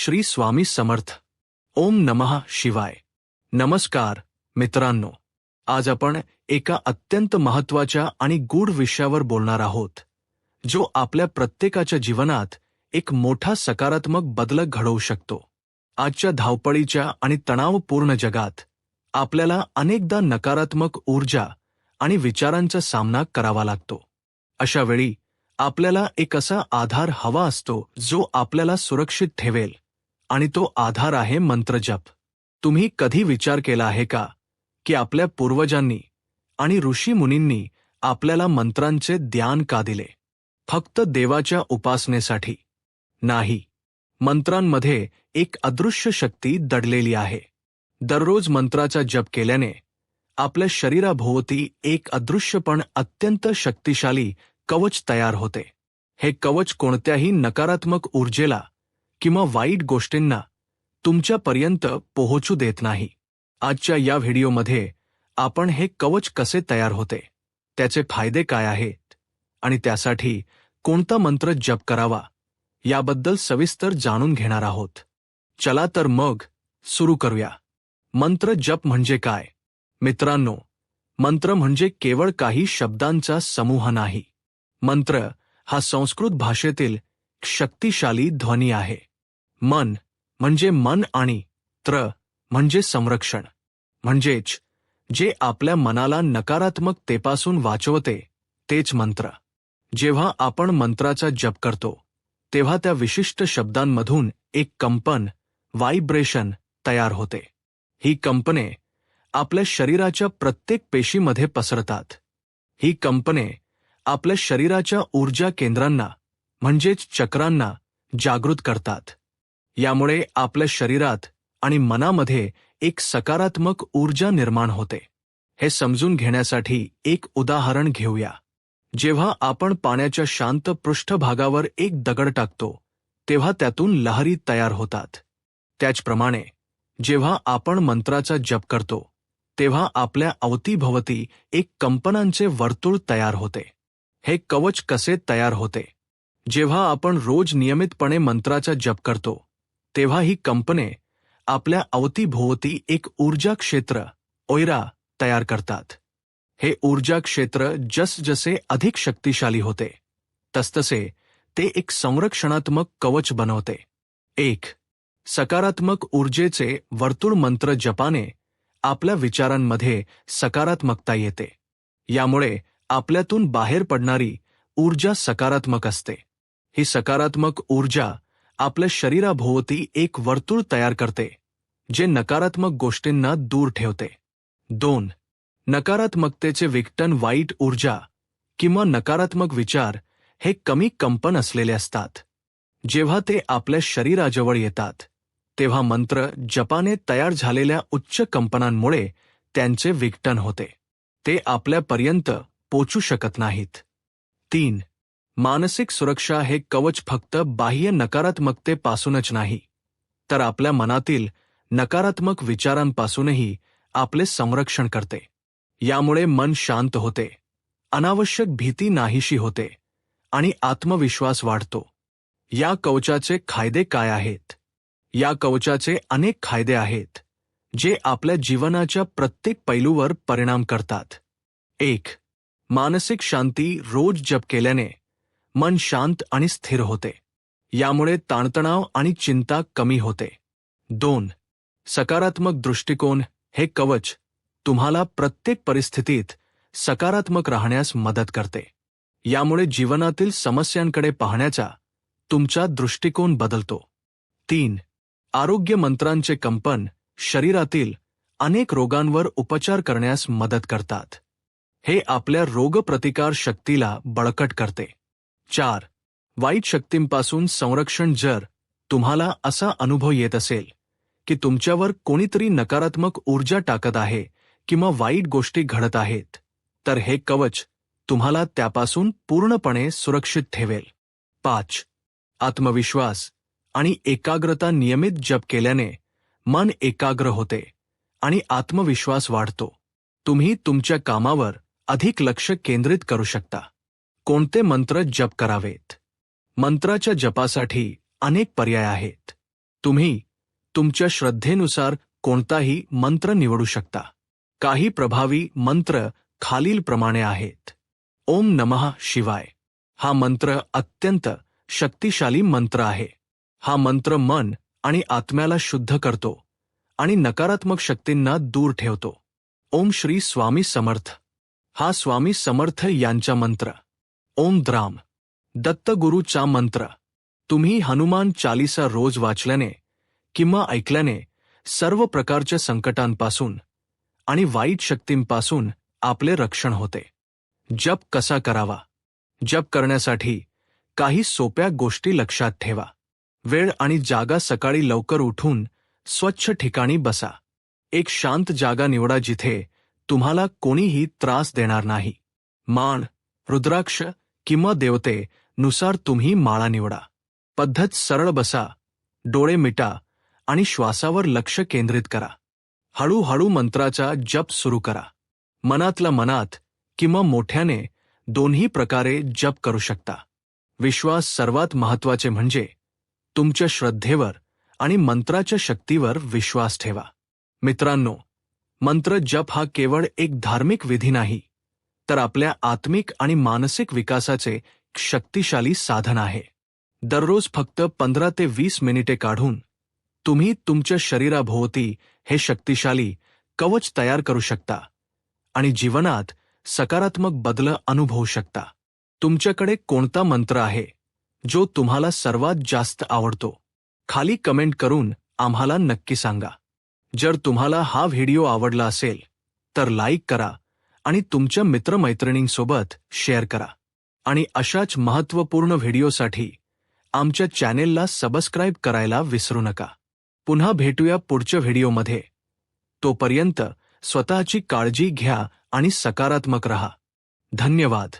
श्री स्वामी समर्थ. ओम नमः शिवाय. नमस्कार मित्रांनो. आज आपण एका अत्यंत महत्त्वाच्या आणि गूढ विषयावर बोलणार आहोत जो आपल्या प्रत्येकाच्या जीवनात एक मोठा सकारात्मक बदल घडवू शकतो. आजच्या धावपळीच्या आणि तणावपूर्ण जगात आपल्याला अनेकदा नकारात्मक ऊर्जा आणि विचारांचा सामना करावा लागतो. अशा वेळी आपल्याला एक असा आधार हवा असतो जो आपल्याला सुरक्षित ठेवेल. आणि तो आधार आहे मंत्रजप. तुम्ही कधी विचार केला आहे का? की आपल्या पूर्वजांनी आणि ऋषी मुनींनी आपल्याला मंत्रांचे ध्यान का दिले? फक्त देवाच्या उपासनेसाठी. नाही. मंत्रांमध्ये एक अदृश्य शक्ती दडलेली आहे. दररोज मंत्राचा जप केल्याने आपल्या शरीराभोवती एक अदृश्य पण अत्यंत शक्तिशाली कवच तयार होते. हे कवच कोणत्याही नकारात्मक ऊर्जेला किंवा वाईट गोष्टींना तुमच्यापर्यंत पोहोचू देत नाही. आजच्या या व्हिडिओमध्ये आपण हे कवच कसे तयार होते त्याचे फायदे काय आहेत आणि त्यासाठी कोणता मंत्र जप करावा याबद्दल सविस्तर जाणून घेणार आहोत. चला तर मग सुरू करूया. मंत्र जप म्हणजे काय? मित्रांनो मंत्र म्हणजे केवळ काही शब्दांचा समूह नाही. मंत्र हा संस्कृत भाषेतील शक्तिशाली ध्वनी आहे. मन म्हणजे मन आणि त्र म्हणजे संरक्षण. म्हणजेच जे आपल्या मनाला नकारात्मकतेपासून वाचवते तेच मंत्र. जेव्हा आपण मंत्राचा जप करतो तेव्हा त्या विशिष्ट शब्दांमधून एक कंपन व्हायब्रेशन तयार होते. ही कंपने आपल्या शरीराच्या प्रत्येक पेशीमध्ये पसरतात. ही कंपने आपल्या शरीराच्या ऊर्जा केंद्रांना म्हणजेच चक्रांना जागृत करतात. यामुळे आपल्या शरीरात आणि मनामध्ये एक सकारात्मक ऊर्जा निर्माण होते. हे समजून घेण्यासाठी एक उदाहरण घेऊया. जेव्हा आपण पाण्याच्या शांत पृष्ठभागावर एक दगड टाकतो तेव्हा त्यातून लहरी तयार होतात. त्याचप्रमाणे जेव्हा आपण मंत्राचा जप करतो तेव्हा आपल्या अवतीभवती एक कंपनांचे वर्तुळ तयार होते. हे कवच कसे तयार होते? जेव्हा आपण रोज नियमितपणे मंत्राचा जप करतो तेव्हा ही कंपने आपल्या अवतीभोवती एक ऊर्जा क्षेत्र ओयरा तयार करतात. हे ऊर्जा क्षेत्र जसजसे अधिक शक्तिशाली होते तसतसे ते एक संरक्षणात्मक कवच बनवते. एक सकारात्मक ऊर्जेचे वर्तुळ मंत्र जपाने आपल्या विचारांमध्ये सकारात्मकता येते. यामुळे आपल्यातून बाहेर पडणारी ऊर्जा सकारात्मक असते. ही सकारात्मक ऊर्जा आपल्या शरीराभोवती एक वर्तुळ तयार करते जे नकारात्मक गोष्टींना दूर ठेवते. दोन नकारात्मकतेचे विकटन वाईट ऊर्जा किंवा नकारात्मक विचार हे कमी कंपन असलेले असतात. जेव्हा ते आपल्या शरीराजवळ येतात तेव्हा मंत्र जपाने तयार झालेल्या उच्च कंपनांमुळे त्यांचे विकटन होते. ते आपल्यापर्यंत पोचू शकत नाहीत. तीन मानसिक सुरक्षा हे कवच फक्त बाह्य नकारात्मकतेपासूनच नाही तर आपल्या मनातील नकारात्मक विचारांपासूनही आपले संरक्षण करते. यामुळे मन शांत होते अनावश्यक भीती नाहीशी होते आणि आत्मविश्वास वाढतो. या कवचाचे फायदे काय आहेत? या कवचाचे अनेक फायदे आहेत जे आपल्या जीवनाच्या प्रत्येक पैलूवर परिणाम करतात. एक मानसिक शांती रोज जप केल्याने मन शांत आणि स्थिर होते. यामुळे ताणतणाव आणि चिंता कमी होते. दोन सकारात्मक दृष्टिकोन हे कवच तुम्हाला प्रत्येक परिस्थितीत सकारात्मक राहण्यास मदत करते. यामुळे जीवनातील समस्यांकडे पाहण्याचा तुमचा दृष्टिकोन बदलतो. तीन आरोग्य मंत्रांचे कंपन शरीरातील अनेक रोगांवर उपचार करण्यास मदत करतात. हे आपल्या रोगप्रतिकार शक्तीला बळकट करते. चार. वाईट शक्तींपासून संरक्षण जर तुम्हाला असा अनुभव येत असेल की तुमच्यावर कोणीतरी नकारात्मक ऊर्जा टाकत आहे किंवा वाईट गोष्टी घडत आहेत तर हे कवच तुम्हाला त्यापासून पूर्णपणे सुरक्षित ठेवेल. पाच. आत्मविश्वास आणि एकाग्रता नियमित जप केल्याने मन एकाग्र होते आणि आत्मविश्वास वाढतो. तुम्ही तुमच्या कामावर अधिक लक्ष केंद्रित करू शकता. कोणते मंत्र जप करावेत? मंत्राच्या जपासाठी अनेक पर्याय आहेत. तुम्ही तुमच्या श्रद्धेनुसार कोणताही मंत्र निवडू शकता. काही प्रभावी मंत्र खालीलप्रमाणे आहेत. ओम नमः शिवाय. हा मंत्र अत्यंत शक्तिशाली मंत्र आहे. हा मंत्र मन आणि आत्म्याला शुद्ध करतो आणि नकारात्मक शक्तींना दूर ठेवतो. ओम श्री स्वामी समर्थ. हा स्वामी समर्थ यांचा मंत्र. ओम द्राम. दत्तगुरूचा मंत्र. तुम्ही हनुमान चालिसा रोज वाचल्याने किंवा ऐकल्याने सर्व प्रकारच्या संकटांपासून आणि वाईट शक्तींपासून आपले रक्षण होते. जप कसा करावा? जप करण्यासाठी काही सोप्या गोष्टी लक्षात ठेवा. वेळ आणि जागा सकाळी लवकर उठून स्वच्छ ठिकाणी बसा. एक शांत जागा निवडा जिथे तुम्हाला कोणीही त्रास देणार नाही. मान रुद्राक्ष किंवा देवते नुसार तुम्ही माळा निवडा. पद्धत सरळ बसा डोळे मिटा आणि श्वासावर लक्ष केंद्रित करा. हळूहळू मंत्राचा जप सुरू करा. मनातला मनात किंवा मोठ्याने दोन्ही प्रकारे जप करू शकता. विश्वास सर्वात महत्त्वाचे म्हणजे तुमच्या श्रद्धेवर आणि मंत्राच्या शक्तीवर विश्वास ठेवा. मित्रांनो मंत्र जप हा केवळ एक धार्मिक विधी नाही. तर आपल्या आत्मिक आणि मानसिक विकासाचे शक्तिशाली साधन आहे. दररोज फक्त पंधरा ते वीस मिनिटे काढून तुम्ही तुमच्या शरीराभोवती हे शक्तिशाली कवच तयार करू शकता आणि जीवनात सकारात्मक बदल अनुभवू शकता. तुमच्याकडे कोणता मंत्र आहे जो तुम्हाला सर्वात जास्त आवडतो? खाली कमेंट करून आम्हाला नक्की सांगा. जर तुम्हाला हा व्हिडिओ आवडला असेल तर लाईक करा आणि तुमच्या मित्रमैत्रिणींसोबत शेअर करा. आणि अशाच महत्त्वपूर्ण व्हिडिओसाठी आमच्या चॅनेलला सबस्क्राईब करायला विसरू नका. पुन्हा भेटूया पुढच्या व्हिडिओमध्ये. तोपर्यंत स्वतःची काळजी घ्या आणि सकारात्मक रहा. धन्यवाद.